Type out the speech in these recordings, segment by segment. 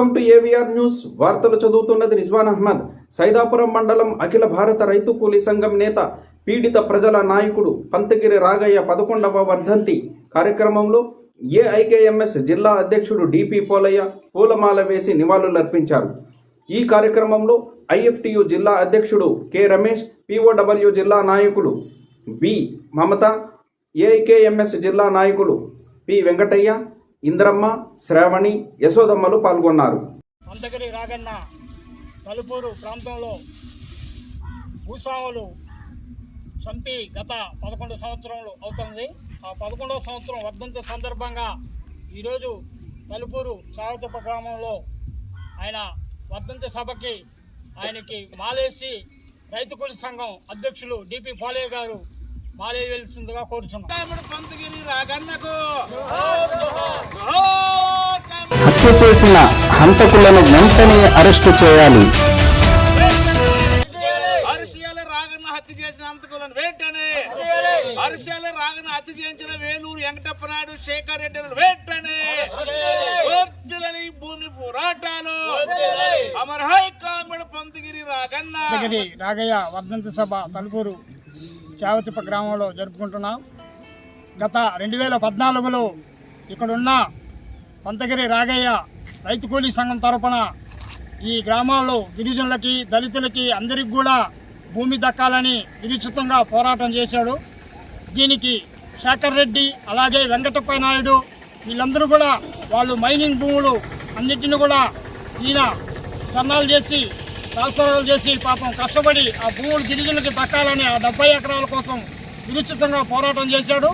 Welcome to AVR news. వార్తలు చదువుతున్నది రిజ్వాన్ అహ్మద్. సైదాపురం మండలం అఖిల భారత రైతు కూలీ సంఘం నేత పీడిత ప్రజల నాయకుడు పంతగిరి రాగయ్య పదకొండవ వర్ధంతి కార్యక్రమంలో ఏఐకేఎంఎస్ జిల్లా అధ్యక్షుడు డిపి పోలయ్య పూలమాల వేసి నివాళులర్పించారు. ఈ కార్యక్రమంలో ఐఎఫ్టియు జిల్లా అధ్యక్షుడు కె రమేష్ పిఓడబ్ల్యూ జిల్లా నాయకులు బి మమత ఏఐకేఎంఎస్ జిల్లా నాయకులు పి వెంకటయ్య ఇంద్రమ్మ శ్రావణి యశోదమ్మలు పాల్గొన్నారు. అంతగిరి రాగన్న తలుపూరు ప్రాంతంలో భూస్వాములు చంపి గత పదకొండు సంవత్సరంలో అవుతుంది. ఆ పదకొండవ సంవత్సరం వర్ధంతి సందర్భంగా ఈరోజు తలుపూరు చావతప్ప గ్రామంలో ఆయన వర్ధంతి సభకి ఆయనకి మాలేసి రైతు కూలి సంఘం అధ్యక్షులు డిపి పాలయ్య గారు మాలేయవలసిందిగా కోరుచున్నాం. కాముడు పంతగిరి రాగన్నకు. హత్య చేసిన హంతకులను వెంటనే అరెస్టు చేయాలి. అరిషియాల రాగన్న హత్య చేసిన అంతకులను వెంటనే. అరిషియాల రాగన్న హత్య చేయించిన వేలూరు వెంకటప్ప నాయుడు శేఖర్ రెడ్డి వెంటనే. వర్ధిల్లని భూమి పోరాటాలు. అమర్ హై కాముడు పంతగిరి రాగన్న. రాగయ్య వర్ధంతి సభ తలుపూరు. చావతిప్ప గ్రామంలో జరుపుకుంటున్నాం. గత రెండు వేల పద్నాలుగులో ఇక్కడున్న పంతగిరి రాగయ్య రైతు కూలీ సంఘం తరపున ఈ గ్రామాల్లో గిరిజనులకి దళితులకి అందరికి కూడా భూమి దక్కాలని వినిశ్చితంగా పోరాటం చేశాడు. దీనికి శేఖర్ రెడ్డి అలాగే వెంకటప్ప నాయుడు వీళ్ళందరూ కూడా వాళ్ళు మైనింగ్ భూములు అన్నిటిని కూడా ఈయన సన్నాలు చేసి రాష్ట్రాలు చేసి పాపం కష్టపడి ఆ భూములు గిరిజనులకి దక్కాలని ఆ డెబ్బై ఎకరాల కోసం వినిశ్చితంగా పోరాటం చేశాడు.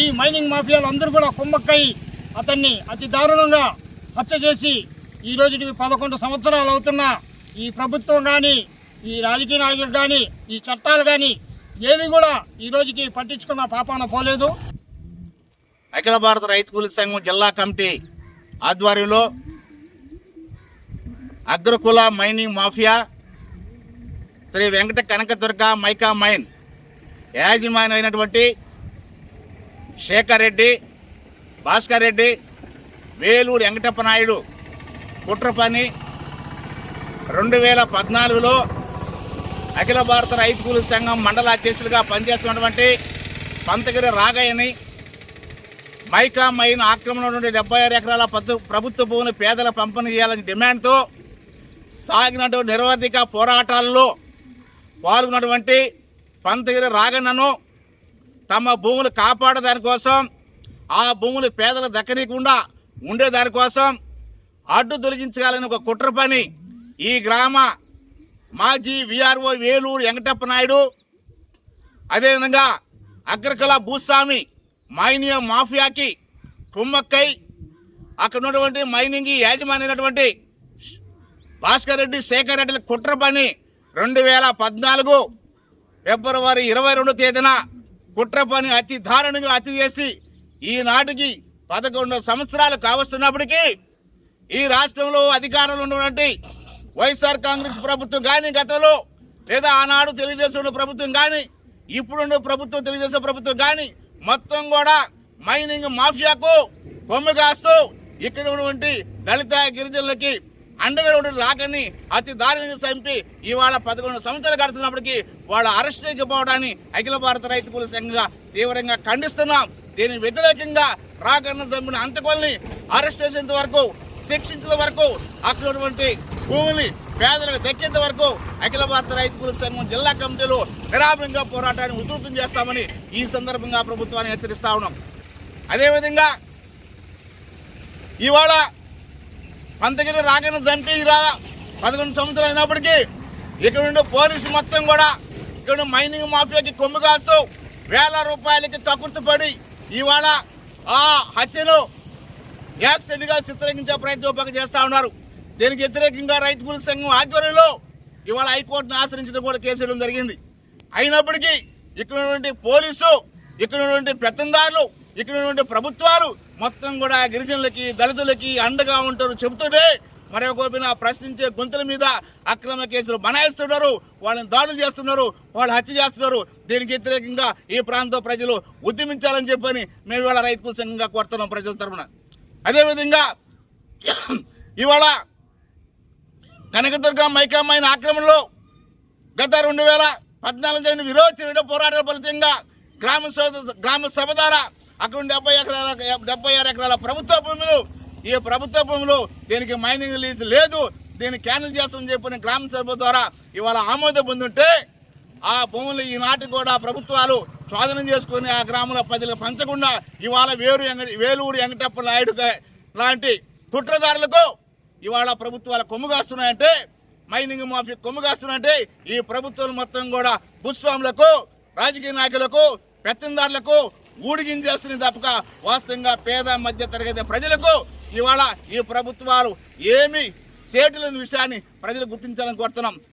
ఈ మైనింగ్ మాఫియాలు అందరూ కూడా కుమ్మక్కై అతన్ని అతి దారుణంగా హత్య చేసి ఈ రోజుకి పదకొండు సంవత్సరాలు అవుతున్న. ఈ ప్రభుత్వం కానీ ఈ రాజకీయ నాయకులు కానీ ఈ చట్టాలు కానీ ఏవి కూడా ఈ రోజుకి పట్టించుకున్న పాపాన పోలేదు. అఖిల భారత రైతు కూలీ సంఘం జిల్లా కమిటీ ఆధ్వర్యంలో అగ్రకుల mining mafia Shri Venkata Kanakadurga mica mine యాజమాన్ అయినటువంటి శేఖర్ రెడ్డి భాస్కర్ రెడ్డి వేలూరు వెంకటప్ప నాయుడు కుట్ర పని. రెండు వేల పద్నాలుగులో అఖిల భారత రైతు కూలీ సంఘం మండల అధ్యక్షులుగా పనిచేస్తున్నటువంటి పంతగిరి రాగయ్యని మైకా మైన్ ఆక్రమణ నుండి డెబ్బై ఆరు ఎకరాల పద్దు ప్రభుత్వ భూమిని పేదల పంపిణీ చేయాలని డిమాండ్తో సాగినటువంటి నిరవధిక పోరాటాల్లో పాల్గొన్నటువంటి పంతగిరి రాగన్నను తమ భూములు కాపాడేదానికోసం ఆ భూములు పేదలు దక్కనీయకుండా ఉండేదానికోసం అడ్డు తొలగించాలని ఒక కుట్ర పని ఈ గ్రామ మాజీ విఆర్ఓ వేలూరు వెంకటప్ప నాయుడు. అదేవిధంగా అగ్రకళ భూస్వామి మైనియ మాఫియాకి కుమ్మక్కై అక్కడ ఉన్నటువంటి మైనింగ్ యాజమాన్యనటువంటి భాస్కర్ రెడ్డి శేఖర్ రెడ్డిల కుట్ర పని. రెండు వేల పద్నాలుగు ఫిబ్రవరి ఇరవై రెండు తేదీన కుట్ర పని అతి దారుణంగా అతి చేసి ఈనాటికి పదకొండు సంవత్సరాలు కావస్తున్నప్పటికీ ఈ రాష్ట్రంలో అధికారంలో ఉన్నటువంటి వైఎస్ఆర్ కాంగ్రెస్ ప్రభుత్వం కానీ గతంలో లేదా ఆనాడు తెలుగుదేశం ప్రభుత్వం కానీ ఇప్పుడున్న ప్రభుత్వం తెలుగుదేశం ప్రభుత్వం కానీ మొత్తం కూడా మైనింగ్ మాఫియాకు కొమ్ము కాస్తూ ఇక్కడ ఉన్నటువంటి దళిత గిరిజనులకి అండగా ఉండే రాకని అతి దారుణంగా చంపి ఇవాళ పదకొండు సంవత్సరాలు గడుస్తున్నప్పటికీ వాళ్ళ అరెస్ట్ చేయకపోవడాన్ని అఖిల భారత రైతు కూలీ సంఘంగా తీవ్రంగా ఖండిస్తున్నాం. దీని వ్యతిరేకంగా రాకన్న చంపిన అంతకుల్ని అరెస్ట్ చేసేంత వరకు శిక్షించేంత వరకు అక్కడ ఉన్నటువంటి భూమిని పేదలకు దక్కేంత వరకు అఖిల భారత రైతు కూలీ సంఘం జిల్లా కమిటీలు నిరాభంగా పోరాటాన్ని ఉధృతం చేస్తామని ఈ సందర్భంగా ప్రభుత్వాన్ని హెచ్చరిస్తా ఉన్నాం. అదేవిధంగా ఇవాళ పంతగిరి రాగానే చంపి రా. పదకొండు సంవత్సరాలు అయినప్పటికీ ఇక్కడ ఉండే పోలీసు మొత్తం కూడా ఇక్కడ మైనింగ్ మాఫియాకి కొమ్ము కాస్తూ వేల రూపాయలకి కకుర్తిపడి ఇవాళ ఆ హత్యను యాక్సిడెంట్గా చిత్రీకరించే ప్రయత్నం చేస్తా ఉన్నారు. దీనికి వ్యతిరేకంగా రైతు కూలీ సంఘం ఆధ్వర్యంలో ఇవాళ హైకోర్టును ఆశ్రయించడం కూడా కేసు వేయడం జరిగింది. అయినప్పటికీ ఇక్కడ ఉన్నటువంటి పోలీసు ఇక్కడ ఉన్నటువంటి పెత్తందారులు ఇక్కడ ఉన్నటువంటి ప్రభుత్వాలు మొత్తం కూడా గిరిజనులకి దళితులకి అండగా ఉంటారు చెబుతూనే మరి ఒకవైపున ప్రశ్నించే గొంతుల మీద అక్రమ కేసులు బనాయిస్తున్నారు వాళ్ళని దాడులు చేస్తున్నారు వాళ్ళు హత్య చేస్తున్నారు. దీనికి వ్యతిరేకంగా ఈ ప్రాంత ప్రజలు ఉద్యమించాలని చెప్పని మేము ఇవాళ రైతు సంఘంగా కోరుతున్నాం ప్రజల తరఫున అదేవిధంగా ఇవాళ కనకదుర్గ మైకమ్మైన ఆక్రమణలో గత రెండు వేల పద్నాలుగు జరిగిన విరోచన పోరాటాల ఫలితంగా గ్రామ సభ- గ్రామ సభ ద్వారా అక్కడ డెబ్బై ఎకరాల డెబ్బై ఆరు ఎకరాల ప్రభుత్వ భూములు. ఈ ప్రభుత్వ భూములు దీనికి మైనింగ్ లీజ్ లేదు. దీన్ని క్యాన్సిల్ చేస్తామని చెప్పిన గ్రామ సభ ద్వారా ఇవాళ ఆమోదం పొందుంటే ఆ భూములు ఈనాటి కూడా ప్రభుత్వాలు స్వాధీనం చేసుకుని ఆ గ్రామంలో ప్రజలకు పంచకుండా ఇవాళ వేరు వేలూరు వెంకటప్ప నాయుడు లాంటి కుట్రదారులకు ఇవాళ ప్రభుత్వాలు కొమ్ముగాస్తున్నాయంటే మైనింగ్ మాఫీ కొమ్ముగాస్తున్నాయంటే ఈ ప్రభుత్వం మొత్తం కూడా భూస్వాములకు రాజకీయ నాయకులకు పెత్తందారులకు ఊడిగించేస్తుంది తప్పక వాస్తవంగా పేద మధ్య తరగతి ప్రజలకు ఇవాళ ఈ ప్రభుత్వాలు ఏమి సేటులేని విషయాన్ని ప్రజలు గుర్తించాలని కోరుతున్నాం.